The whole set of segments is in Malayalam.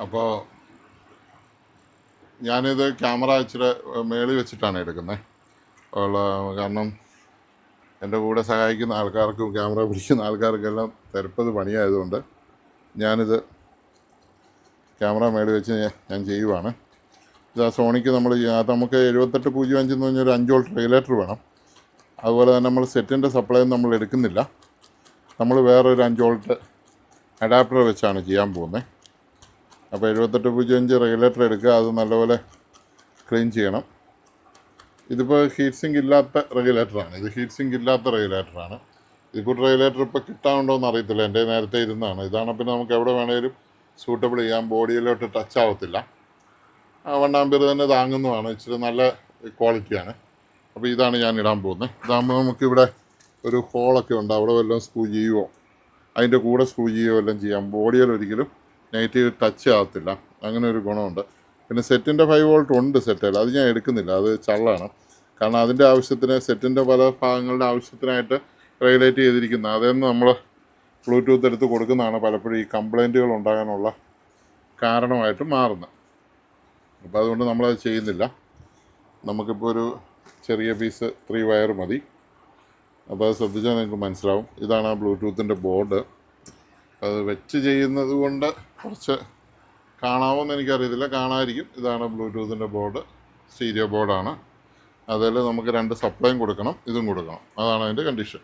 അപ്പോൾ ഞാനിത് ക്യാമറ ഇച്ചിരി മേളി വെച്ചിട്ടാണ് എടുക്കുന്നത് ഉള്ള കാരണം എന്റെ കൂടെ സഹായിക്കുന്ന ആൾക്കാർക്കും ക്യാമറ പിടിക്കുന്ന ആൾക്കാർക്കെല്ലാം തിരപ്പത് പണിയായതുകൊണ്ട് ഞാനിത് ക്യാമറ മേളിൽ വെച്ച് ഞാൻ- ചെയ്യുവാണ്. ഇത് ആ സോണിക്ക് നമ്മൾ അത് നമുക്ക് എഴുപത്തെട്ട് പൂജ്യം അഞ്ച് എന്ന് പറഞ്ഞൊരു വോൾട്ട് റെഗുലേറ്റർ വേണം. അതുപോലെ തന്നെ നമ്മൾ സെറ്റിന്റെ സപ്ലൈ നമ്മൾ എടുക്കുന്നില്ല. നമ്മൾ വേറൊരു അഞ്ച് വോൾട്ട് അഡാപ്റ്റർ വെച്ചാണ് ചെയ്യാൻ പോകുന്നത്. അപ്പോൾ എഴുപത്തെട്ട് പൂജ്യം അഞ്ച് റെഗുലേറ്റർ എടുക്കുക. അത് നല്ലപോലെ ക്ലീൻ ചെയ്യണം. ഇതിപ്പോൾ ഹീറ്റ് സിങ്ക് ഇല്ലാത്ത റെഗുലേറ്ററാണ് ഇത് ഹീറ്റ് സിങ്ക് ഇല്ലാത്ത റെഗുലേറ്ററാണ് ഇതിപ്പോൾ റെഗുലേറ്റർ ഇപ്പോൾ കിട്ടാനുണ്ടോ എന്ന് അറിയത്തില്ല. എന്റെ നേരത്തെ ഇരുന്നാണ്. ഇതാണ് പിന്നെ നമുക്ക് എവിടെ വേണേലും സൂട്ടബിൾ ചെയ്യാം. ബോഡിയിലോട്ട് ടച്ച് ആവത്തില്ല. ആ വണ്ണാമ്പേർ തന്നെ താങ്ങുന്നതാണ്. ഇച്ചിരി നല്ല ക്വാളിറ്റിയാണ് അപ്പോൾ ഇതാണ് ഞാൻ ഇടാൻ പോകുന്നത്. ഇതാകുമ്പോൾ നമുക്കിവിടെ ഒരു ഹോളൊക്കെ ഉണ്ട്. അവിടെ വല്ലതും സ്ക്രൂ ചെയ്യുമോ അതിന്റെ കൂടെ സ്ക്രൂ ചെയ്യുകയോ എല്ലാം ചെയ്യാം. ബോഡിയിൽ ഒരിക്കലും നെഗറ്റീവ് ടച്ച് ആകത്തില്ല അങ്ങനെ ഒരു ഗുണമുണ്ട്. പിന്നെ സെറ്റിന്റെ ഫൈവ് വോൾട്ട് ഉണ്ട് സെറ്റിൽ അത് ഞാൻ എടുക്കുന്നില്ല. അത് ചള്ളാണ്. കാരണം അതിന്റെ ആവശ്യത്തിന് സെറ്റിന്റെ പല ഭാഗങ്ങളുടെ ആവശ്യത്തിനായിട്ട് റെഗുലേറ്റ് ചെയ്തിരിക്കുന്ന അതെന്ന് നമ്മൾ ബ്ലൂടൂത്ത് എടുത്ത് കൊടുക്കുന്നതാണ് പലപ്പോഴും ഈ കംപ്ലൈന്റുകൾ ഉണ്ടാകാനുള്ള കാരണമായിട്ട് മാറുന്നത് അപ്പോൾ അതുകൊണ്ട് നമ്മളത് ചെയ്യുന്നില്ല. നമുക്കിപ്പോൾ ഒരു ചെറിയ പീസ് ത്രീ വയർ മതി. അപ്പോൾ അത് ശ്രദ്ധിച്ചാൽ നിങ്ങൾക്ക് മനസ്സിലാവും. ഇതാണ് ആ ബ്ലൂടൂത്തിന്റെ ബോർഡ് അത് വെച്ച് ചെയ്യുന്നത് കൊണ്ട് കുറച്ച് കാണാമോന്ന് എനിക്കറിയത്തില്ല. കാണാതിരിക്കും. ഇതാണ് ബ്ലൂടൂത്തിന്റെ ബോർഡ്. സ്റ്റീരിയോ ബോർഡാണ്. അതിൽ നമുക്ക് രണ്ട് സപ്ലൈയും കൊടുക്കണം. ഇതും കൊടുക്കണം. അതാണ് അതിന്റെ കണ്ടീഷൻ.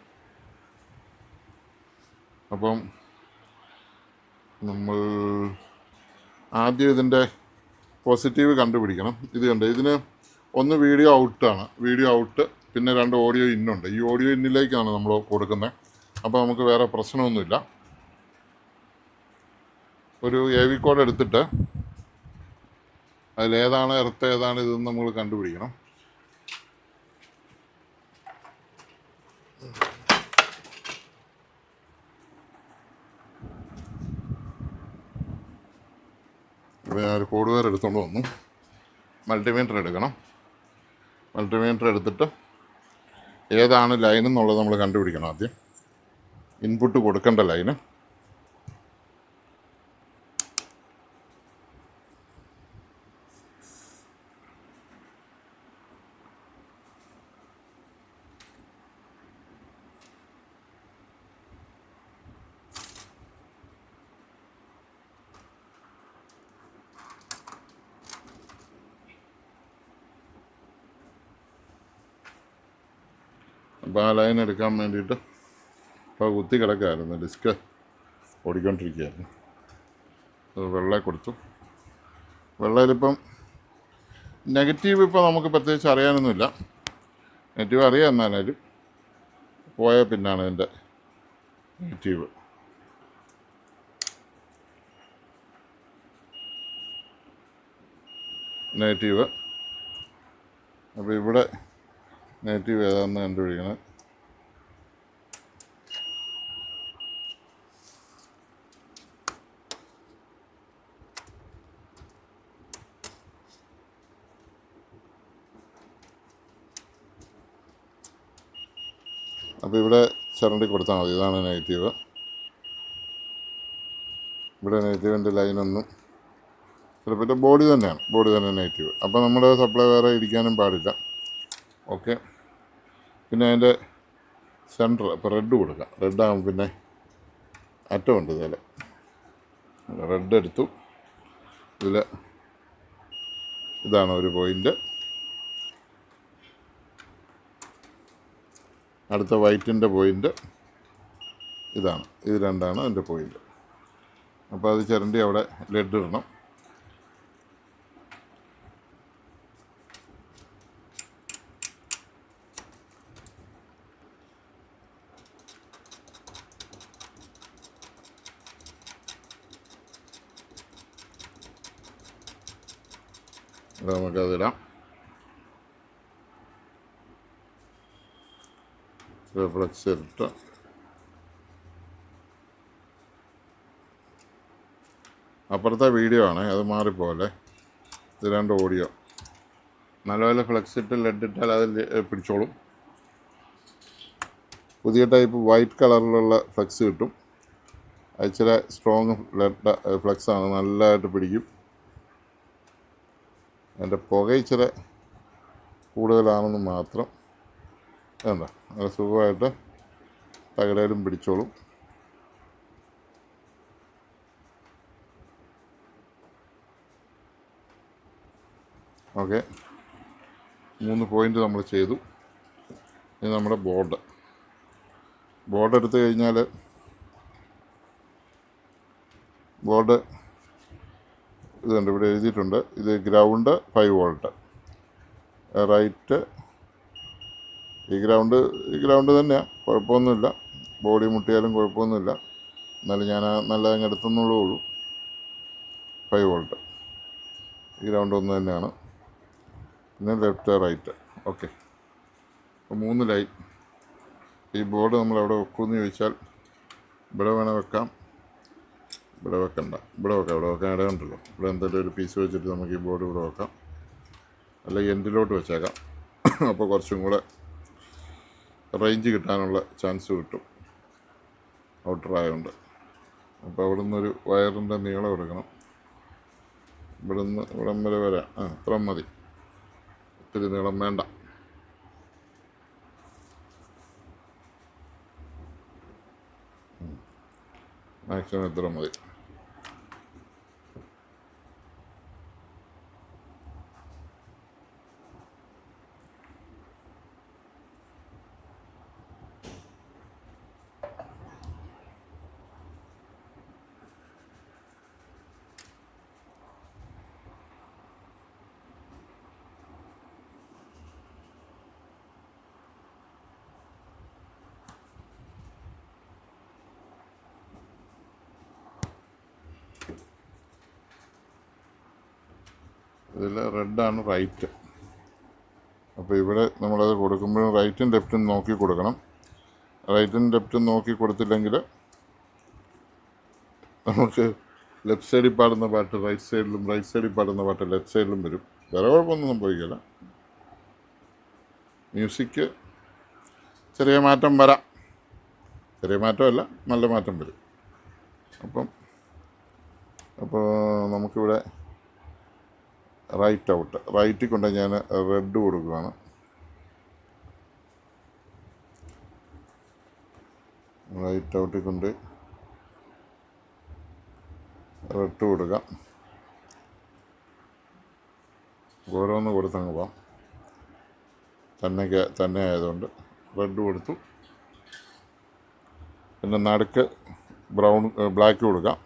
അപ്പം നമ്മൾ ആദ്യം ഇതിന്റെ പോസിറ്റീവ് കണ്ടുപിടിക്കണം. ഇത് കണ്ട് ഇതിന് ഒന്ന് വീഡിയോ ഔട്ടാണ്. വീഡിയോ ഔട്ട് പിന്നെ രണ്ട് ഓഡിയോ ഇന്നുണ്ട്. ഈ ഓഡിയോ ഇന്നിലേക്കാണ് നമ്മൾ കൊടുക്കുന്നത്. അപ്പോൾ നമുക്ക് വേറെ പ്രശ്നമൊന്നുമില്ല. ഒരു എ വി കോഡ് എടുത്തിട്ട് അതിലേതാണ് എർത്ത് ഏതാണ് ഇതെന്ന് നമ്മൾ കണ്ടുപിടിക്കണം. അപ്പോൾ ഞാൻ ഒരു കോഡ് വേറെ എടുത്തുകൊണ്ട് വന്നു. മൾട്ടിമീറ്റർ എടുക്കണം. മൾട്ടിമീറ്റർ എടുത്തിട്ട് ഏതാണ് ലൈൻ എന്നുള്ളത് നമ്മൾ കണ്ടുപിടിക്കണം ആദ്യം. ഇൻപുട്ട് കൊടുക്കേണ്ട ലൈന് അപ്പോൾ ആ ലൈൻ എടുക്കാൻ വേണ്ടിയിട്ട് ഇപ്പോൾ കുത്തി കിടക്കായിരുന്നു. ഡിസ്ക് ഓടിക്കൊണ്ടിരിക്കുകയായിരുന്നു. വെള്ളം കൊടുത്തു. വെള്ളയിലിപ്പം നെഗറ്റീവ് ഇപ്പോൾ നമുക്ക് പ്രത്യേകിച്ച് അറിയാനൊന്നുമില്ല. നെഗറ്റീവ് അറിയാം എന്നാലും പോയ പിന്നാണ് എന്റെ നെഗറ്റീവ് നെഗറ്റീവ് അപ്പോൾ ഇവിടെ നെഗറ്റീവ് ഏതാണെന്ന് കണ്ടുപിടിക്കണം. അപ്പോൾ ഇവിടെ ചരണ്ടി കൊടുത്താൽ മതി. ഇതാണ് നെഗറ്റീവ്. ഇവിടെ നെഗറ്റീവിന്റെ ലൈനൊന്നും ചിലപ്പോൾ ബോഡി തന്നെയാണ്. ബോഡി തന്നെ നെഗറ്റീവ്. അപ്പോൾ നമ്മുടെ സപ്ലൈ വേറെ ഇരിക്കാനും പാടില്ല. ഓക്കെ പിന്നെ അതിന്റെ സെന്റർ ഇപ്പോൾ റെഡ് കൊടുക്കാം. റെഡ് ആകുമ്പോൾ പിന്നെ അറ്റമുണ്ട് ഇതിൽ. റെഡ് എടുത്തു. ഇതിൽ ഇതാണ് ഒരു പോയിന്റ്. അടുത്ത വൈറ്റിന്റെ പോയിന്റ് ഇതാണ്. ഇത് രണ്ടാണ് അതിന്റെ പോയിന്റ്. അപ്പോൾ അത് ചിരണ്ടി അവിടെ ലെഡ് ഇടണം അത് നമുക്കതിടാം റിഫ്ലക്സ് ഇട്ട് അപ്പുറത്തെ വീഡിയോ ആണ് അത് മാറിപ്പോലെ ഇത് രണ്ട് ഓഡിയോ നല്ലപോലെ ഫ്ലെക്സ് ഇട്ട് ലെഡ് ഇട്ടാൽ അത് പിടിച്ചോളും. പുതിയ ടൈപ്പ് വൈറ്റ് കളറിലുള്ള ഫ്ലെക്സ് കിട്ടും. ഇച്ചിരി സ്ട്രോങ് ലെഡ് ഫ്ലെക്സ് ആണ് നല്ലതായിട്ട് പിടിക്കും. അതിന്റെ പുക ഇച്ചിരി കൂടുതലാണെന്ന് മാത്രം. എന്താ? നല്ല സുഖമായിട്ട് തകരയിലും പിടിച്ചോളും. ഓക്കെ. മൂന്ന് പോയിന്റ് നമ്മൾ ചെയ്തു. ഇനി നമ്മുടെ ബോർഡ്. ബോർഡ് എടുത്തു കഴിഞ്ഞാൽ ബോർഡ് ഇതുണ്ട് ഇവിടെ എഴുതിയിട്ടുണ്ട്. ഇത് ഗ്രൗണ്ട് ഫൈവ് വോൾട്ട്. റൈറ്റ് ഈ ഗ്രൗണ്ട് ഈ ഗ്രൗണ്ട് തന്നെയാണ് കുഴപ്പമൊന്നുമില്ല. ബോഡി മുട്ടിയാലും കുഴപ്പമൊന്നുമില്ല. എന്നാലും ഞാൻ നല്ല അങ്ങ് ഉള്ളൂ. ഫൈവ് വോൾട്ട് ഈ ഗ്രൗണ്ട് ഒന്ന് തന്നെയാണ്. പിന്നെ ലെഫ്റ്റ് റൈറ്റ് ഓക്കെ അപ്പോൾ മൂന്നിലായി ഈ ബോർഡ് നമ്മൾ അവിടെ വെക്കുമെന്ന് ചോദിച്ചാൽ ഇവിടെ വേണേൽ വെക്കാം. ഇവിടെ വെക്കണ്ട. ഇവിടെ വെക്കാം. ഇവിടെ വെക്കാൻ ഇടയുണ്ടല്ലോ ഇവിടെ എന്തെങ്കിലും ഒരു പീസ് വെച്ചിട്ട് നമുക്ക് ഈ ബോർഡ് ഇവിടെ വെക്കാം. അല്ലെങ്കിൽ എൻഡിലോട്ട് വെച്ചേക്കാം. അപ്പോൾ കുറച്ചും കൂടെ റേഞ്ച് കിട്ടാനുള്ള ചാൻസ് കിട്ടും. ഔട്ടർ ആയതുകൊണ്ട് അപ്പോൾ അവിടെ നിന്നൊരു വയറിന്റെ നീളം എടുക്കണം. ഇവിടെ നിന്ന് ഇവിടം വരെ വരാം. ആ ഇത്ര മതി. ഒത്തിരി നീളം വേണ്ട. മാക്സിമം ഇത്ര മതി. ഇതിൽ റെഡാണ് റൈറ്റ് അപ്പോൾ ഇവിടെ നമ്മളത് കൊടുക്കുമ്പോഴും റൈറ്റും ലെഫ്റ്റും നോക്കി കൊടുക്കണം. റൈറ്റും ലെഫ്റ്റും നോക്കി കൊടുത്തില്ലെങ്കിൽ നമുക്ക് ലെഫ്റ്റ് സൈഡിൽ പാടുന്ന പാട്ട് റൈറ്റ് സൈഡിലും റൈറ്റ് സൈഡിൽ പാടുന്ന പാട്ട് ലെഫ്റ്റ് സൈഡിലും വരും. വേറെ കുഴപ്പമൊന്നും സംഭവിക്കില്ല. മ്യൂസിക് ചെറിയ മാറ്റം വരാം. ചെറിയ മാറ്റമല്ല നല്ല മാറ്റം വരും. അപ്പം അപ്പോൾ നമുക്കിവിടെ റൈറ്റ് ഔട്ട് റൈറ്റിൽ കൊണ്ട് ഞാൻ റെഡ് കൊടുക്കുകയാണ്. റൈറ്റ് ഔട്ടിൽ കൊണ്ട് റെഡ് കൊടുക്കാം. ഓരോന്ന് കൊടുത്തങ്ങ് പോവാം. തന്നെ തന്നെ ആയതുകൊണ്ട് റെഡ് കൊടുത്തു. പിന്നെ നടുക്ക് ബ്രൗൺ ബ്ലാക്ക് കൊടുക്കാം.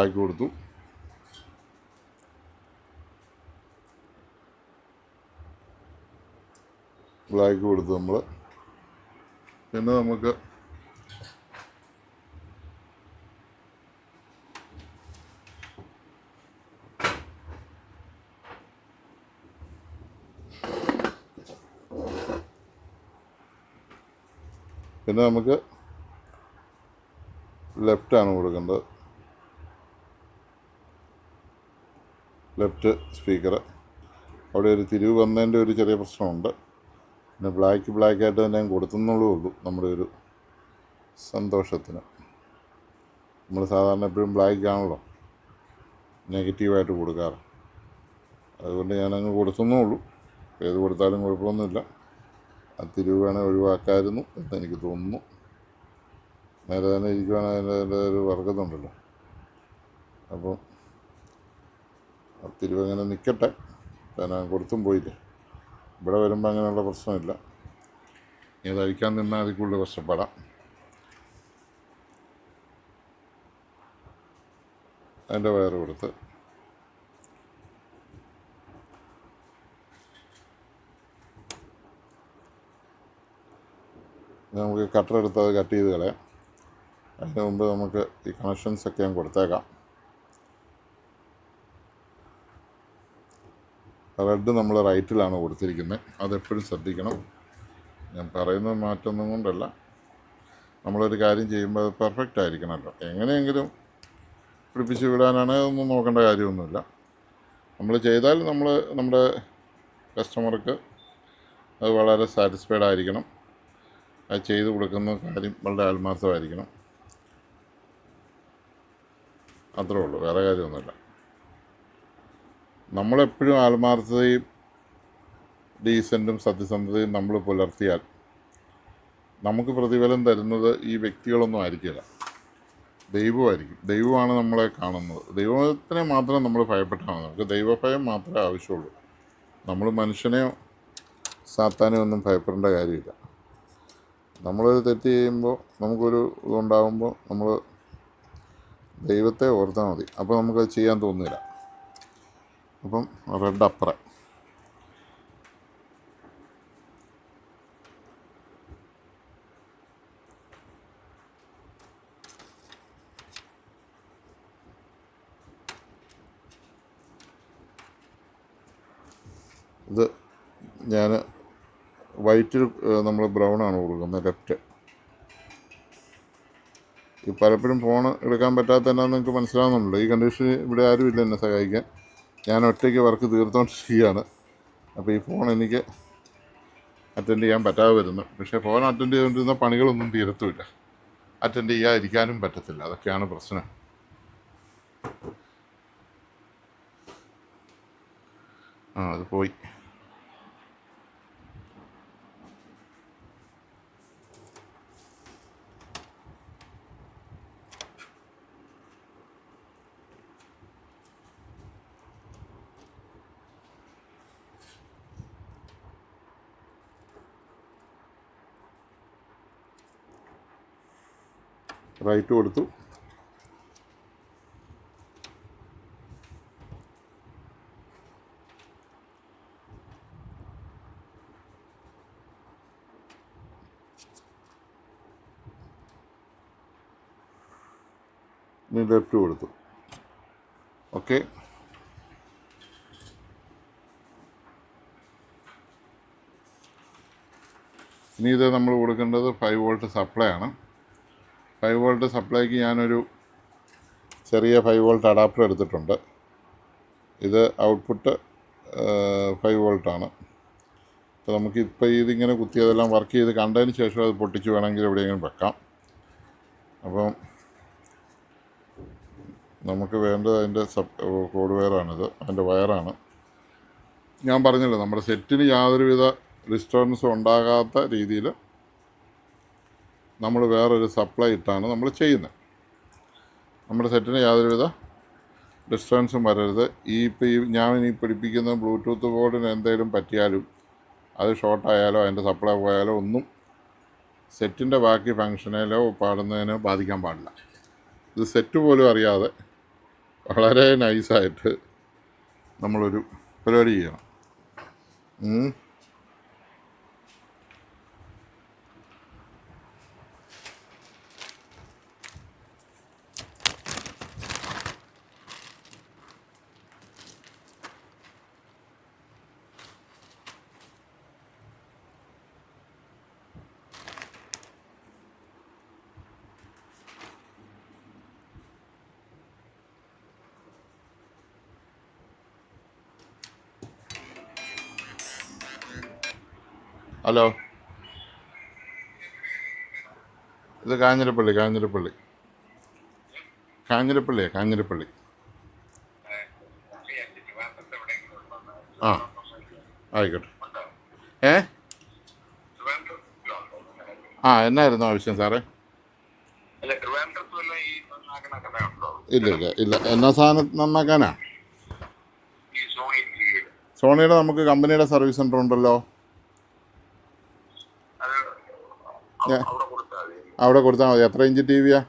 ബ്ലാക്ക് കൊടുത്തു. ബ്ലാക്ക് കൊടുത്തു നമ്മൾ പിന്നെ നമുക്ക് പിന്നെ നമുക്ക് ലെഫ്റ്റാണ് കൊടുക്കേണ്ടത്. ലെഫ്റ്റ് സ്പീക്കർ അവിടെ ഒരു തിരിവ് വന്നതിന്റെ ഒരു ചെറിയ പ്രശ്നമുണ്ട്. പിന്നെ ബ്ലാക്ക് ബ്ലാക്കായിട്ട് തന്നെ കൊടുത്തുന്നുള്ളൂ ഉള്ളൂ നമ്മുടെ ഒരു സന്തോഷത്തിന്. നമ്മൾ സാധാരണ എപ്പോഴും ബ്ലാക്ക് ആണല്ലോ. നെഗറ്റീവായിട്ട് കൊടുക്കാറ്. അതുകൊണ്ട് ഞാനങ്ങ് കൊടുത്തുന്നേ ഉള്ളൂ. ഏത് കൊടുത്താലും കുഴപ്പമൊന്നുമില്ല. ആ തിരിവ് വേണേൽ ഒഴിവാക്കായിരുന്നു എന്ന് എനിക്ക് തോന്നുന്നു. നേരെ തന്നെ ഇരിക്കുവാണെങ്കിൽ അതിന്റെ ഒരു വർഗത്തുണ്ടല്ലോ. അപ്പോൾ തിരിവ് അങ്ങനെ നിൽക്കട്ടെ പിന്നെ കൊടുത്തും പോയില്ലേ. ഇവിടെ വരുമ്പോൾ അങ്ങനെയുള്ള പ്രശ്നമില്ല. ഇനി അത് അഴിക്കാൻ നിന്നാൽ അതിൽ കൂടുതൽ കഷ്ടപ്പെടാം. അതിന്റെ വയറ് കൊടുത്ത്. നമുക്ക് കട്ടർ എടുത്ത് അത് കട്ട് ചെയ്ത് കളയാം. അതിന് മുമ്പ് നമുക്ക് ഈ കണക്ഷൻസൊക്കെ ഞാൻ കൊടുത്തേക്കാം. റെഡ് നമ്മൾ റൈറ്റിലാണ് കൊടുത്തിരിക്കുന്നത് അതെപ്പോഴും ശ്രദ്ധിക്കണം. ഞാൻ പറയുന്നത് മാറ്റൊന്നും കൊണ്ടല്ല. നമ്മളൊരു കാര്യം ചെയ്യുമ്പോൾ അത് പെർഫെക്റ്റ് ആയിരിക്കണമല്ലോ എങ്ങനെയെങ്കിലും പിടിപ്പിച്ച് വിടാനാണ് ഒന്നും നോക്കേണ്ട കാര്യമൊന്നുമില്ല. നമ്മൾ ചെയ്താൽ നമ്മൾ നമ്മുടെ കസ്റ്റമർക്ക് അത് വളരെ സാറ്റിസ്ഫൈഡ് ആയിരിക്കണം. അത് ചെയ്ത് കൊടുക്കുന്ന കാര്യം വളരെ ആത്മാർത്ഥമായിരിക്കണം. അത്രേ ഉള്ളൂ. വേറെ കാര്യമൊന്നുമില്ല. നമ്മളെപ്പോഴും ആത്മാർത്ഥതയും ഡീസന്റും സത്യസന്ധതയും നമ്മൾ പുലർത്തിയാൽ നമുക്ക് പ്രതിഫലം തരുന്നത് ഈ വ്യക്തികളൊന്നും ആയിരിക്കില്ല. ദൈവമായിരിക്കും. ദൈവമാണ് നമ്മളെ കാണുന്നത്. ദൈവത്തിനെ മാത്രം നമ്മൾ ഭയപ്പെട്ടാൽ മതി. നമുക്ക് ദൈവഭയം മാത്രമേ ആവശ്യമുള്ളൂ. നമ്മൾ മനുഷ്യനെയോ സാത്താനെയോ ഒന്നും ഭയപ്പെടേണ്ട കാര്യമില്ല. നമ്മളൊരു തെറ്റ് ചെയ്യുമ്പോൾ നമുക്കൊരു ഇതുണ്ടാകുമ്പോൾ നമ്മൾ ദൈവത്തെ ഓർത്താൽ മതി. അപ്പോൾ നമുക്കത് ചെയ്യാൻ തോന്നുന്നില്ല അപ്പം റെഡ് അപ്പറ ഇത് ഞാൻ വൈറ്റിൽ നമ്മൾ ബ്രൗൺ ആണ് കൊടുക്കുന്നത് ലെഫ്റ്റ്. ഈ പലപ്പോഴും ഫോൺ എടുക്കാൻ പറ്റാത്ത എന്നാന്ന് നിങ്ങൾക്ക് മനസ്സിലാവുന്നുണ്ടല്ലോ ഈ കണ്ടീഷൻ ഇവിടെ ആരും ഇല്ല എന്നെ സഹായിക്കാൻ. ഞാൻ ഒറ്റയ്ക്ക് വർക്ക് തീർത്തോണ്ടിരിക്കുകയാണ് അപ്പോൾ ഈ ഫോൺ എനിക്ക് അറ്റൻഡ് ചെയ്യാൻ പറ്റാതെ വരുന്നു പക്ഷേ ഫോൺ അറ്റൻഡ് ചെയ്തുകൊണ്ടിരുന്ന പണികളൊന്നും തീരത്തുമില്ല. അറ്റൻഡ് ചെയ്യാതിരിക്കാനും പറ്റത്തില്ല. അതൊക്കെയാണ് പ്രശ്നം. ആ അത് പോയി. റൈറ്റ് കൊടുത്തു. ലെഫ്റ്റ് കൊടുത്തു. ഓക്കെ. ഇനി ഇത് നമ്മൾ കൊടുക്കേണ്ടത് ഫൈവ് വോൾട്ട് സപ്ലൈ ആണ്. ഫൈവ് വോൾട്ട് സപ്ലൈക്ക് ഞാനൊരു ചെറിയ ഫൈവ് വോൾട്ട് അഡാപ്റ്റർ എടുത്തിട്ടുണ്ട്. ഇത് ഔട്ട്പുട്ട് ഫൈവ് വോൾട്ടാണ്. അപ്പോൾ നമുക്ക് ഇപ്പോൾ ഇതിങ്ങനെ കുത്തിയതെല്ലാം വർക്ക് ചെയ്ത് കണ്ടതിന് ശേഷം അത് പൊട്ടിച്ച് വേണമെങ്കിൽ എവിടെയെങ്കിലും വെക്കാം. അപ്പം നമുക്ക് വേണ്ടത് അതിന്റെ സബ് കോഡ് വയറാണിത്. അതിന്റെ വയറാണ്. ഞാൻ പറഞ്ഞല്ലോ നമ്മുടെ സെറ്റിന് യാതൊരുവിധ ഡിസ്റ്റർബൻസും ഉണ്ടാകാത്ത രീതിയിൽ നമ്മൾ വേറൊരു സപ്ലൈ ഇട്ടാണ് നമ്മൾ ചെയ്യുന്നത്. നമ്മുടെ സെറ്റിന് യാതൊരുവിധ ഡിസ്റ്റൻസും വരരുത്. ഈ ഇപ്പോൾ ഈ ഞാൻ ഈ പിടിപ്പിക്കുന്ന ബ്ലൂടൂത്ത് ബോർഡിന് എന്തെങ്കിലും പറ്റിയാലും അത് ഷോർട്ടായാലോ അതിന്റെ സപ്ലൈ പോയാലോ ഒന്നും സെറ്റിന്റെ ബാക്കി ഫങ്ഷനിലോ പാടുന്നതിനോ ബാധിക്കാൻ പാടില്ല. ഇത് സെറ്റ് പോലും അറിയാതെ വളരെ നൈസായിട്ട് നമ്മളൊരു പരിപാടി ചെയ്യണം. ഹലോ. ഇത് കാഞ്ഞിരപ്പള്ളി കാഞ്ഞിരപ്പള്ളി. കാഞ്ഞിരപ്പള്ളിയാ കാഞ്ഞിരപ്പള്ളി. ആ ആയിക്കോട്ടെ. ഏ? ആ എന്നായിരുന്നു ആവശ്യം സാറേ? ഇല്ല ഇല്ല ഇല്ല. എന്നാ സാധനം നന്നാക്കാനാ? സോണിയുടെ നമുക്ക് കമ്പനിയുടെ സർവീസ് സെന്റർ ഉണ്ടല്ലോ അത് അവ- ഞാൻ- അവിടെ കൊടുത്താൽ മതി അവിടെ കൊടുത്താൽ മതി. എത്ര ഇഞ്ച് ടി വിയാ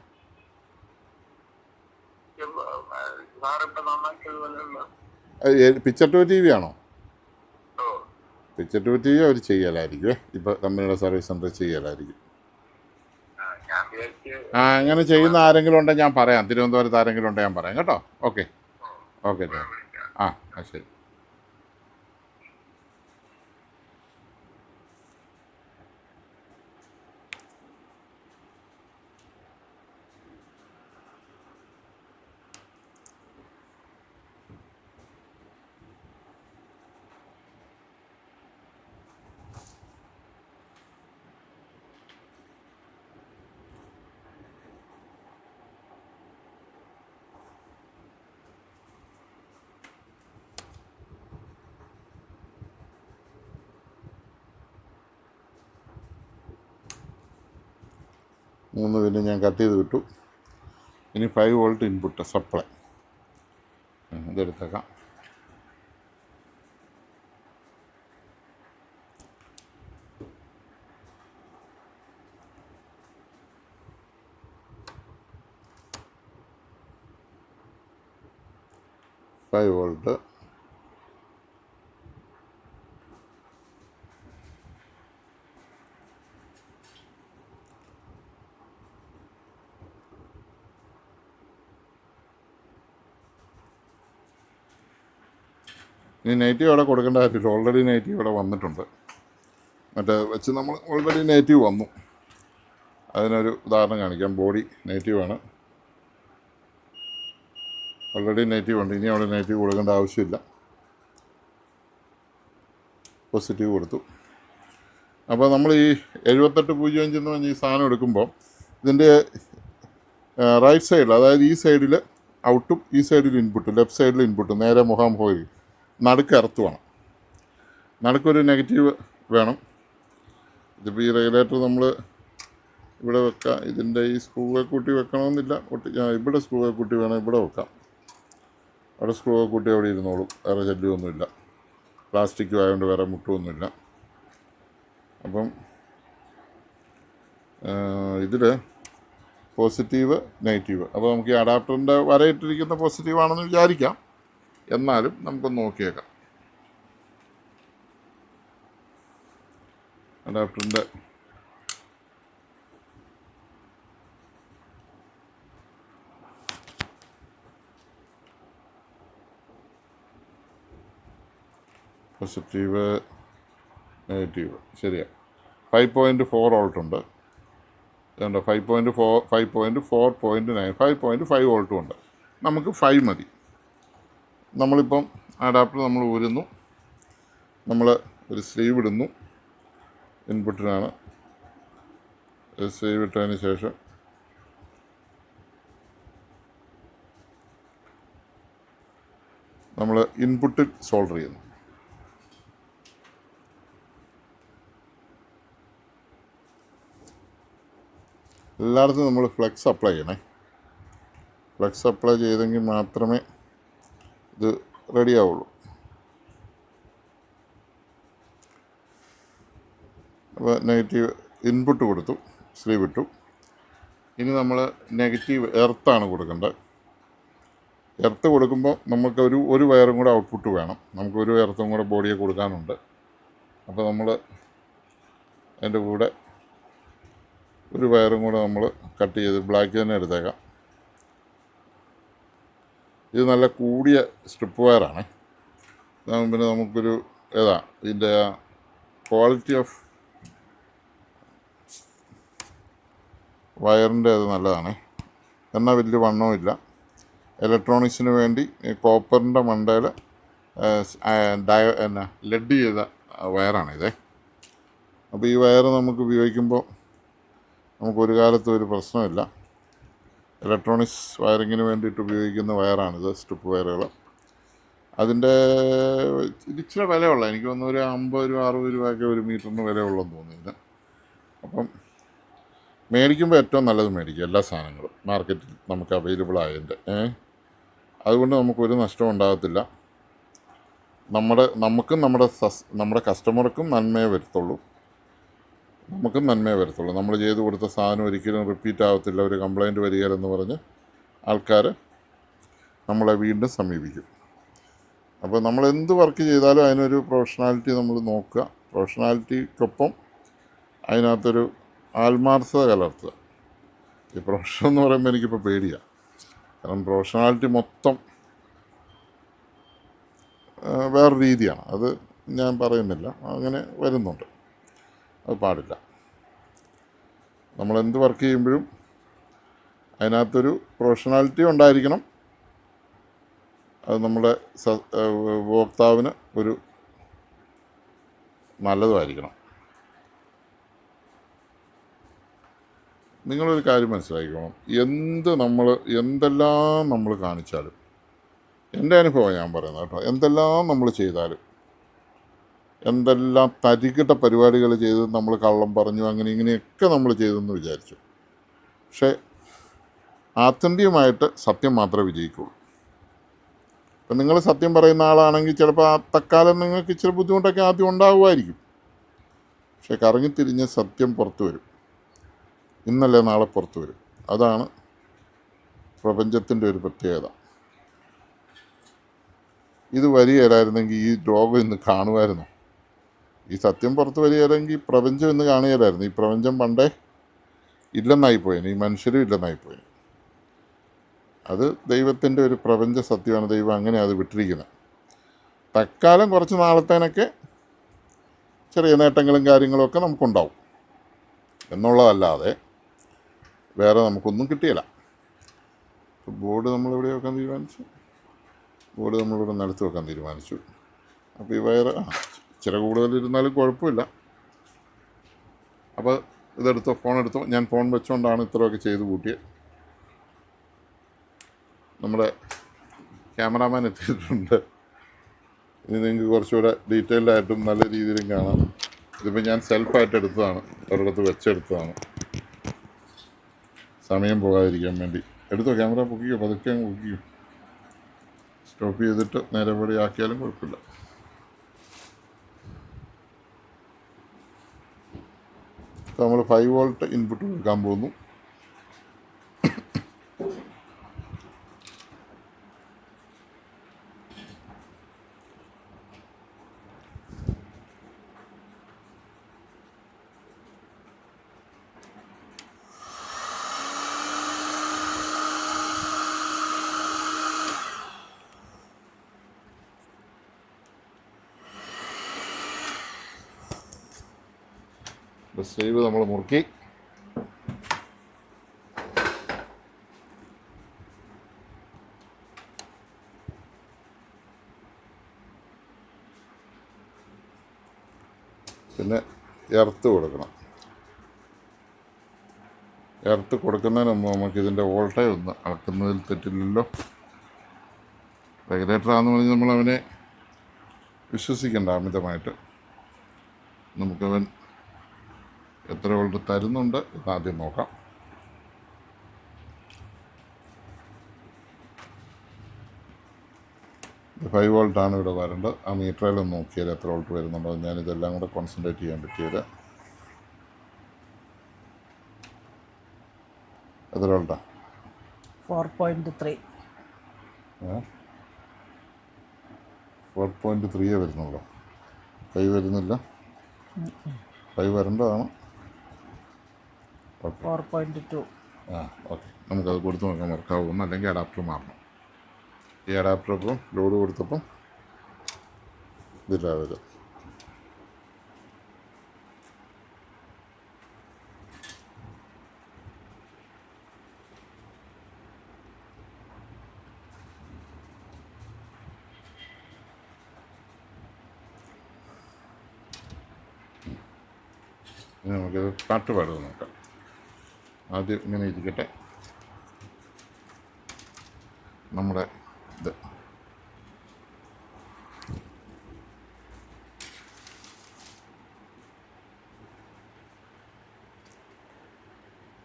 പിക്ചർ ടു ടി വി ആണോ? പിക്ചർ ടു ടി വി അവർ ചെയ്യലായിരിക്കും. ഇപ്പോൾ കമ്പനിയുടെ സർവീസ് സെന്റർ ചെയ്യലായിരിക്കും. ആ, അങ്ങനെ ചെയ്യുന്ന ആരെങ്കിലും ഉണ്ടെങ്കിൽ ഞാൻ പറയാം. തിരുവനന്തപുരത്ത് ആരെങ്കിലും ഉണ്ടെങ്കിൽ ഞാൻ പറയാം. കേട്ടോ? ഓക്കെ. ഓക്കെ ആ ശരി. മൂന്ന് പിന്നെ ഞാൻ കട്ട് ചെയ്ത് വിട്ടു. ഇനി ഫൈവ് വോൾട്ട് ഇൻപുട്ട് സപ്ലൈ ഇതെടുത്തേക്കാം. ഫൈവ് വോൾട്ട് ഇനി നെഗറ്റീവ് അവിടെ കൊടുക്കേണ്ട കാര്യമില്ല. ഓൾറെഡി നെഗറ്റീവ് ഇവിടെ വന്നിട്ടുണ്ട്. മറ്റേ വെച്ച് നമ്മൾ ഓൾറെഡി നെഗറ്റീവ് വന്നു. അതിനൊരു ഉദാഹരണം കാണിക്കാം. ബോഡി നെഗറ്റീവാണ് ഓൾറെഡി നെഗറ്റീവ് ഉണ്ട്. ഇനി അവിടെ നെഗറ്റീവ് കൊടുക്കേണ്ട ആവശ്യമില്ല. പോസിറ്റീവ് കൊടുത്തു. അപ്പോൾ നമ്മൾ ഈ എഴുപത്തെട്ട് പൂജ്യം അഞ്ചെന്ന് പറഞ്ഞ ഈ സാധനം എടുക്കുമ്പോൾ ഇതിന്റെ റൈറ്റ് സൈഡിൽ അതായത് ഈ സൈഡിൽ ഔട്ടും ഈ സൈഡിൽ ഇൻപുട്ടും ലെഫ്റ്റ് സൈഡിൽ ഇൻപുട്ടും നേരെ മുഖാമുഖം നടുക്ക് എർത്ത് വേണം. നടുക്കൊരു നെഗറ്റീവ് വേണം. ഇതിപ്പോൾ ഈ റെഗുലേറ്റർ നമ്മൾ ഇവിടെ വെക്കാം. ഇതിന്റെ ഈ സ്ക്രൂവെ കൂട്ടി വെക്കണമെന്നില്ല. ഒട്ടി ഇവിടെ സ്ക്രൂവെ കൂട്ടി വേണം ഇവിടെ വെക്കാം. അവിടെ സ്ക്രൂവെ കൂട്ടി അവിടെ ഇരുന്നോളും. വേറെ ശല്യമൊന്നുമില്ല പ്ലാസ്റ്റിക്കും ആയതുകൊണ്ട് വേറെ മുട്ടുമൊന്നുമില്ല അപ്പം ഇതിൽ പോസിറ്റീവ് നെഗറ്റീവ്. അപ്പോൾ നമുക്ക് ഈ അഡാപ്റ്ററിന്റെ വരയിട്ടിരിക്കുന്ന പോസിറ്റീവാണെന്ന് വിചാരിക്കാം. എന്നാലും നമുക്കൊന്ന് നോക്കിയേക്കാം. അഡാപ്റ്ററിന്റെ പോസിറ്റീവ് നെഗറ്റീവ് ശരിയാണ് ഫൈവ് പോയിന്റ് ഫോർ വോൾട്ട് ഉണ്ട്. ഇതുണ്ട്. Five point four five point four point nine five point five വോൾട്ടും ഉണ്ട്. നമുക്ക് ഫൈവ് മതി. നമ്മളിപ്പം അഡാപ്റ്റർ നമ്മൾ ഊരുന്നു. നമ്മൾ ഒരു സ്ലീവ് ഇടുന്നു. ഇൻപുട്ടിനാണ്. സ്ലീവ് ഇട്ടതിന് ശേഷം നമ്മൾ ഇൻപുട്ടിൽ സോൾഡർ ചെയ്യുന്നു. എല്ലായിടത്തും നമ്മൾ ഫ്ലെക്സ് അപ്ലൈ ചെയ്യണേ. ഫ്ലെക്സ് അപ്ലൈ ചെയ്തെങ്കിൽ മാത്രമേ ഇത് റെഡി ആവുള്ളൂ അപ്പോൾ നെഗറ്റീവ് ഇൻപുട്ട് കൊടുത്തു സ്ലീവ് വിട്ടു. ഇനി നമ്മൾ നെഗറ്റീവ് എർത്താണ് കൊടുക്കേണ്ടത്. എർത്ത് കൊടുക്കുമ്പോൾ നമുക്ക് ഒരു ഒരു വയറും കൂടെ ഔട്ട്പുട്ട് വേണം. നമുക്ക് ഒരു എർത്തും കൂടെ ബോഡിയെ കൊടുക്കാനുണ്ട്. അപ്പോൾ നമ്മൾ അതിന്റെ കൂടെ ഒരു വയറും കൂടെ നമ്മൾ കട്ട് ചെയ്ത് ബ്ലാക്ക് തന്നെ എടുത്തേക്കാം. ഇത് നല്ല കൂടിയ സ്ട്രിപ്പ് വയറാണ് പിന്നെ നമുക്കൊരു ഏതാ ഇതിന്റെ ക്വാളിറ്റി ഓഫ് വയറിന്റെ അത് നല്ലതാണ്. എന്നാൽ വലിയ വണ്ണവും ഇല്ല. ഇലക്ട്രോണിക്സിന് വേണ്ടി കോപ്പറിന്റെ മണ്ടയിൽ ഡയ എന്നാ ലെഡ് ചെയ്ത വയറാണിത് അപ്പോൾ ഈ വയർ നമുക്ക് ഉപയോഗിക്കുമ്പോൾ നമുക്കൊരു കാലത്തും ഒരു പ്രശ്നമില്ല ഇലക്ട്രോണിക്സ് വയറിങ്ങിന് വേണ്ടിയിട്ട് ഉപയോഗിക്കുന്ന വയറാണിത് സ്ട്രിപ്പ് വയറുകൾ അതിന്റെ ഇച്ചിരി വിലയുള്ള എനിക്ക് തോന്നുന്നു ഒരു അമ്പത് രൂപ അറുപത് രൂപയൊക്കെ ഒരു മീറ്ററിന് വിലയുള്ളതെന്ന് തോന്നുന്നു അപ്പം മേടിക്കുമ്പോൾ ഏറ്റവും നല്ലത് മേടിക്കുക എല്ലാ സാധനങ്ങളും. മാർക്കറ്റിൽ നമുക്ക് അവൈലബിൾ ആയതിന്റെ അതുകൊണ്ട് നമുക്കൊരു നഷ്ടം ഉണ്ടാകത്തില്ല. നമ്മുടെ നമുക്കും നമ്മുടെ നമ്മുടെ കസ്റ്റമർക്കും നന്മയെ വരുത്തുള്ളൂ. നമുക്കും നന്മയെ വരത്തുള്ളൂ. നമ്മൾ ചെയ്ത് കൊടുത്ത സാധനം ഒരിക്കലും റിപ്പീറ്റ് ആവത്തില്ല. ഒരു കംപ്ലൈന്റ് വരികയില്ലെന്ന് പറഞ്ഞ് ആൾക്കാർ നമ്മളെ വീണ്ടും സമീപിക്കും. അപ്പോൾ നമ്മൾ എന്ത് വർക്ക് ചെയ്താലും അതിനൊരു പ്രൊഫഷണാലിറ്റി നമ്മൾ നോക്കുക. പ്രൊഫഷണാലിറ്റിക്കൊപ്പം അതിനകത്തൊരു ആത്മാർത്ഥത കലർത്തുക. ഈ പ്രൊഫഷൻ എന്ന് പറയുമ്പോൾ എനിക്കിപ്പോൾ പേടിയാണ് കാരണം പ്രൊഫഷണാലിറ്റി മൊത്തം വേറെ രീതിയാണ്. അത് ഞാൻ പറയുന്നില്ല. അങ്ങനെ വരുന്നുണ്ട്. അത് പാടില്ല. നമ്മളെന്ത് വർക്ക് ചെയ്യുമ്പോഴും അതിനകത്തൊരു പ്രൊഫഷണാലിറ്റി ഉണ്ടായിരിക്കണം. അത് നമ്മുടെ ഉപഭോക്താവിന് ഒരു നല്ലതുമായിരിക്കണം. നിങ്ങളൊരു കാര്യം മനസ്സിലാക്കിക്കോണം. എന്ത് നമ്മൾ എന്തെല്ലാം നമ്മൾ കാണിച്ചാലും എന്റെ അനുഭവം ഞാൻ പറയുന്നത് കേട്ടോ എന്തെല്ലാം നമ്മൾ ചെയ്താലും എന്തെല്ലാം തരികിട്ട പരിപാടികൾ ചെയ്ത് നമ്മൾ കള്ളം പറഞ്ഞു അങ്ങനെ ഇങ്ങനെയൊക്കെ നമ്മൾ ചെയ്തെന്ന് വിചാരിച്ചു. പക്ഷേ ആത്യന്തികമായിട്ട് സത്യം മാത്രമേ വിജയിക്കുള്ളൂ. ഇപ്പം നിങ്ങൾ സത്യം പറയുന്ന ആളാണെങ്കിൽ ചിലപ്പോൾ ആ തക്കാലം നിങ്ങൾക്ക് ഇച്ചിരി ബുദ്ധിമുട്ടൊക്കെ ആദ്യം ഉണ്ടാകുമായിരിക്കും പക്ഷെ കറങ്ങിത്തിരിഞ്ഞ് സത്യം പുറത്തു വരും. ഇന്നല്ല നാളെ പുറത്തു വരും. അതാണ് പ്രപഞ്ചത്തിന്റെ ഒരു പ്രത്യേകത. ഇത് വരികയില്ലായിരുന്നെങ്കിൽ ഈ ലോകം ഇന്ന് കാണുമായിരുന്നു. ഈ സത്യം പുറത്ത് വരികയില്ലെങ്കിൽ പ്രപഞ്ചം എന്ന് കാണുകയില്ലായിരുന്നു. ഈ പ്രപഞ്ചം പണ്ടേ ഇല്ലെന്നായിപ്പോയേനെ. ഈ മനുഷ്യരും ഇല്ലെന്നായിപ്പോയേനെ. അത് ദൈവത്തിന്റെ ഒരു പ്രപഞ്ച സത്യമാണ്. ദൈവം അങ്ങനെ അത് വിട്ടിരിക്കുന്നത്. തക്കാലം കുറച്ച് നാളത്തേനൊക്കെ ചെറിയ നേട്ടങ്ങളും കാര്യങ്ങളും ഒക്കെ നമുക്കുണ്ടാവും. എന്നുള്ളതല്ലാതെ വേറെ നമുക്കൊന്നും കിട്ടിയില്ല. ബോർഡ് നമ്മൾ വെക്കാൻ തീരുമാനിച്ചു? ബോർഡ് നമ്മളിവിടെ നിലത്ത് വെക്കാൻ തീരുമാനിച്ചു. അപ്പോൾ ഈ വയറ് ഇച്ചിരി കൂടുതൽ ഇരുന്നാലും കുഴപ്പമില്ല. അപ്പോൾ ഇതെടുത്തോ ഫോൺ എടുത്തോ. ഞാൻ ഫോൺ വെച്ചുകൊണ്ടാണ് ഇത്രയൊക്കെ ചെയ്ത് കൂട്ടിയത് നമ്മുടെ ക്യാമറാമാൻ എത്തിയിട്ടുണ്ട്. ഇനി നിങ്ങൾക്ക് കുറച്ചുകൂടെ ഡീറ്റെയിൽഡ് ആയിട്ടും നല്ല രീതിയിലും കാണാം. ഇതിപ്പോൾ ഞാൻ സെൽഫായിട്ട് എടുത്തതാണ്. ഒരിടത്ത് വെച്ചെടുത്തതാണ്. സമയം പോകാതിരിക്കാൻ വേണ്ടി. എടുത്തോ ക്യാമറ പൊക്കിയോ പതുക്കെ അങ്ങ് പൊക്കിയോ സ്റ്റോപ്പ് ചെയ്തിട്ട് നേരെ പടി ആക്കിയാലും കുഴപ്പമില്ല. നമ്മൾ ഫൈവ് വോൾട്ട് ഇൻപുട്ട് കൊടുക്കാൻ പോകുന്നു. സേവ് നമ്മൾ മുറുക്കി. പിന്നെ എർത്ത് കൊടുക്കണം. എർത്ത് കൊടുക്കുന്നതിന് മുമ്പ് നമുക്ക് ഇതിന്റെ വോൾട്ടേജ് ഒന്ന് അളക്കുന്നതിൽ തെറ്റില്ലല്ലോ. റെഗുലേറ്ററാന്ന് പറഞ്ഞ് നമ്മൾ അവനെ വിശ്വസിക്കേണ്ട അമിതമായിട്ട്. നമുക്കവൻ എത്ര വോൾട്ട് തരുന്നുണ്ട് എന്ന് ആദ്യം നോക്കാം. ഫൈവ് വോൾട്ടാണ് ഇവിടെ വരേണ്ടത്. ആ മീറ്ററിലൊന്ന് നോക്കിയാൽ എത്ര വോൾട്ട് വരുന്നുണ്ടോ. ഞാൻ ഇതെല്ലാം കൂടെ കോൺസെൻട്രേറ്റ് ചെയ്യാൻ പറ്റിയത് എത്ര വോൾട്ടാ four point three four point ത്രീയേ വരുന്നുള്ളൂ. ഫൈവ് വരുന്നില്ല. ഫൈവ് വരേണ്ടതാണ്. ഫോർ പോയിന്റ് ടു ആ ഓക്കെ. നമുക്കത് കൊടുത്ത് നോക്കാം വർക്കാവുമെന്ന് അല്ലെങ്കിൽ അഡാപ്റ്റർ മാറണം. ഈ അഡാപ്റ്റർ ഇപ്പം ലോഡ് കൊടുത്തപ്പം ഇതില്ല വരും നമുക്കിത് പാട്ട് പാടുന്നത് നോക്കാം. ആദ്യം ഇങ്ങനെ ഇരിക്കട്ടെ. നമ്മുടെ ഇത്.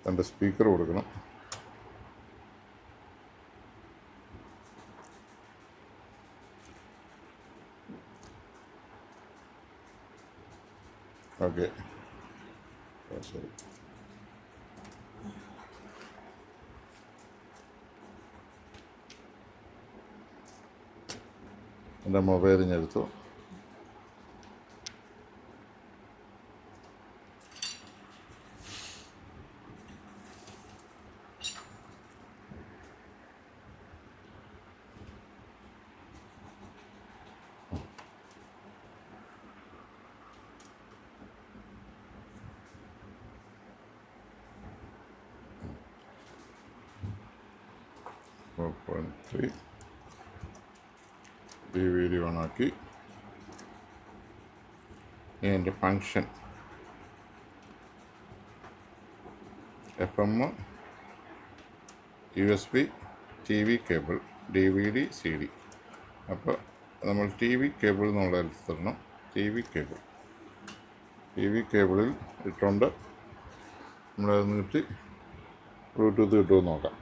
രണ്ട് സ്പീക്കർ കൊടുക്കണം. ഓക്കെ. ശരി. എന്റെ മൊബൈൽ ഞാൻ four point three D V D ഓണാക്കി ഇതിന്റെ function F M U S B T V cable D V D C D അപ്പോൾ നമ്മൾ ടി വി കേബിൾ എന്നുള്ള എടുത്തിടണം T V cable T V കേബിളിൽ ഇട്ടുകൊണ്ട് നമ്മളത് നീട്ടി ബ്ലൂടൂത്ത് കിട്ടുമെന്ന് നോക്കാം.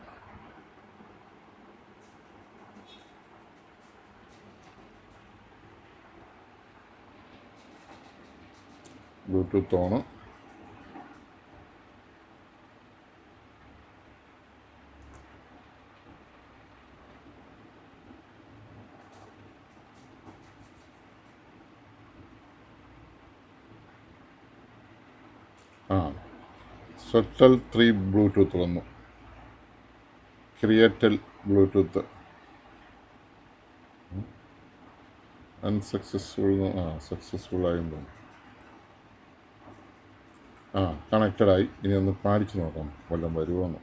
ബ്ലൂടൂത്ത് ഓണ് ആ സെറ്റൽ ത്രീ ബ്ലൂടൂത്ത് വന്നു. ക്രിയേറ്റൽ ബ്ലൂടൂത്ത്. അൺസക്സസ്ഫുൾ ആ സക്സസ്ഫുൾ ആയെന്ന് തോന്നുന്നു. ആ കണക്റ്റഡായി ഇനി ഒന്ന് പാടിച്ചു നോക്കാം വല്ലതും വരുമോന്ന്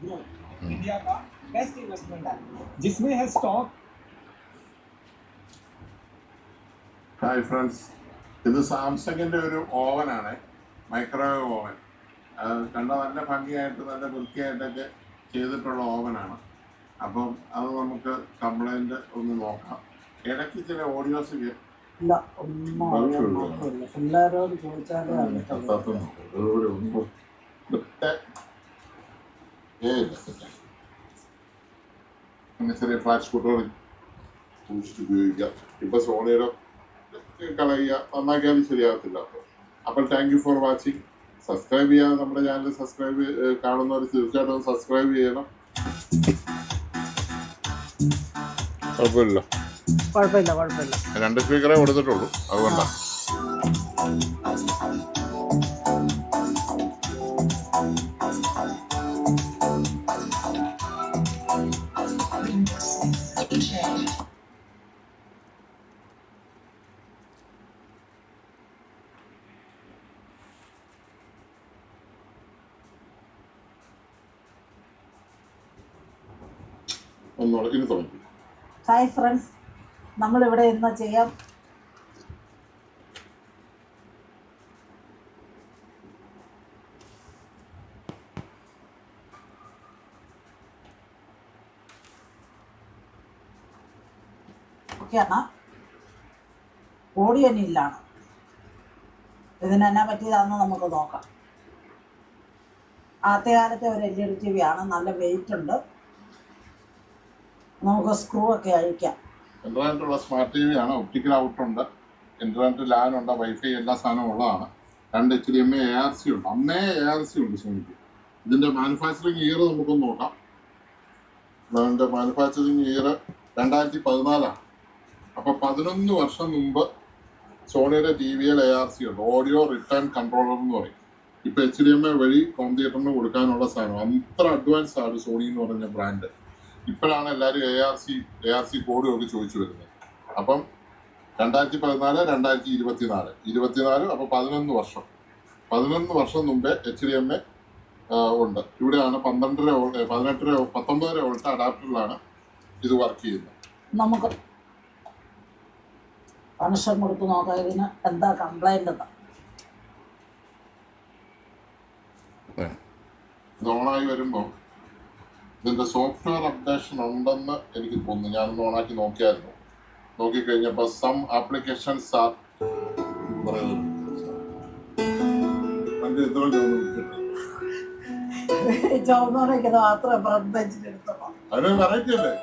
ग्रोथ इंडिया का बेस्ट इन्वेस्टमेंट है जिसमें है स्टॉक ഹായ് ഫ്രണ്ട്സ് ഇത് സാംസങ്ങിന്റെ ഒരു ഓവനാണ് മൈക്രോവേവ് ഓവൻ. അത് കണ്ട നല്ല ഭംഗിയായിട്ട് നല്ല വൃത്തിയായിട്ടൊക്കെ ചെയ്തിട്ടുള്ള ഓവനാണ്. അപ്പം അത് നമുക്ക് കംപ്ലൈന്റ് ഒന്ന് നോക്കാം. ഇടയ്ക്ക് ചില ഓഡിയോസ് ഇല്ല? ഒന്നും പിള്ളേരോട് ചോദിച്ചാലേ അങ്ങനെ ചെറിയ ഫ്ലാഷ് സ്കൂട്ടറുകൾ സൂക്ഷിച്ച് ഉപയോഗിക്കുക ഇപ്പൊ സോണിയുടെ കളയുക നന്നാക്കിയാലും ശരിയാകത്തില്ല. അപ്പോൾ thank you for watching subscribe ചെയ്യാൻ നമ്മുടെ ചാനൽ സബ്സ്ക്രൈബ് കാണുന്നവർ തീർച്ചയായിട്ടും സബ്സ്ക്രൈബ് ചെയ്യണം. കുഴപ്പമില്ല. കുഴപ്പമില്ല രണ്ട് സ്പീക്കറേ കൊടുത്തിട്ടുള്ളൂ. അതുകൊണ്ടാണ് ഒന്നുകൂടെ ഇനി തുടങ്ങി. ഹായ് ഫ്രണ്ട്സ് നമ്മളിവിടെ ഇന്ന് ചെയ്യാം. ഒക്കെയാണ് ഓഡിയോ നില്ലാണ് ഇതിന് എന്നാ പറ്റിയതാണെന്ന് നമുക്ക് നോക്കാം. ആദ്യകാലത്തെ ഒരു L E D T V ആണ്. നല്ല വെയിറ്റ് ഉണ്ട്. നമുക്ക് സ്ക്രൂ ഒക്കെ അഴിക്കാം. ഇന്റർനെറ്റുള്ള സ്മാർട്ട് ടി വി ആണ് ഒപ്റ്റിക്കൽ ഔട്ട് ഉണ്ട് ഇന്റർനെറ്റ് ലാൻ ഉണ്ട് വൈഫൈ എല്ലാ സാധനവും ഉള്ളതാണ്. രണ്ട് H D M A R C ഉണ്ട്. അന്നേ എ ആർ സി ഉണ്ട് സോണിക്ക് ഇതിന്റെ മാനുഫാക്ചറിങ് ഇയർ നമുക്കൊന്ന് നോക്കാം. ഇതിന്റെ മാനുഫാക്ചറിങ് ഇയർ രണ്ടായിരത്തി പതിനാലാണ് അപ്പൊ പതിനൊന്ന് വർഷം മുമ്പ് സോണിയുടെ ടി വിയിൽ എ ആർ സി ഉണ്ട്. ഓഡിയോ റിട്ടേൺ കൺട്രോളർ എന്ന് പറയും. ഇപ്പൊ എച്ച് ഡി എം എ വഴി ഹോം തിയേറ്ററിന് കൊടുക്കാനുള്ള സാധനം. അത്ര അഡ്വാൻസ് ആണ് സോണി എന്ന് പറഞ്ഞ ബ്രാൻഡ് ഇപ്പോഴാണ് എല്ലാവരും A R C A R C കോഡും ഒക്കെ ചോദിച്ചു വരുന്നത്. അപ്പം രണ്ടായിരത്തി പതിനാല് രണ്ടായിരത്തി ഇരുപത്തിനാല് ഇരുപത്തിനാല് അപ്പോൾ പതിനൊന്ന് വർഷം. പതിനൊന്ന് വർഷം മുമ്പേ എച്ച് ഡി എം എ ഉണ്ട്. ഇവിടെയാണ് പന്ത്രണ്ടര പതിനെട്ടര പത്തൊമ്പതര വോൾട്ട് അഡാപ്റ്ററിലാണ് ഇത് വർക്ക് ചെയ്യുന്നത്. നമുക്ക് കണക്ഷൻ കൊടുത്ത് നോക്കാം. ഇതിന് എന്താ കംപ്ലൈന്റ് എന്താ ഇത് ഓണായി വരുമ്പോൾ ഇതിന്റെ സോഫ്റ്റ്വെയർ അപ്ഡേഷൻ ഉണ്ടെന്ന് എനിക്ക് തോന്നുന്നു. ഞാനൊന്ന് ഓണാക്കി നോക്കിയായിരുന്നു. നോക്കിക്കഴിഞ്ഞപ്പോൾ സം ആപ്ലിക്കേഷൻസ് ആർ അതിന് വെറൈറ്റി അല്ലേ?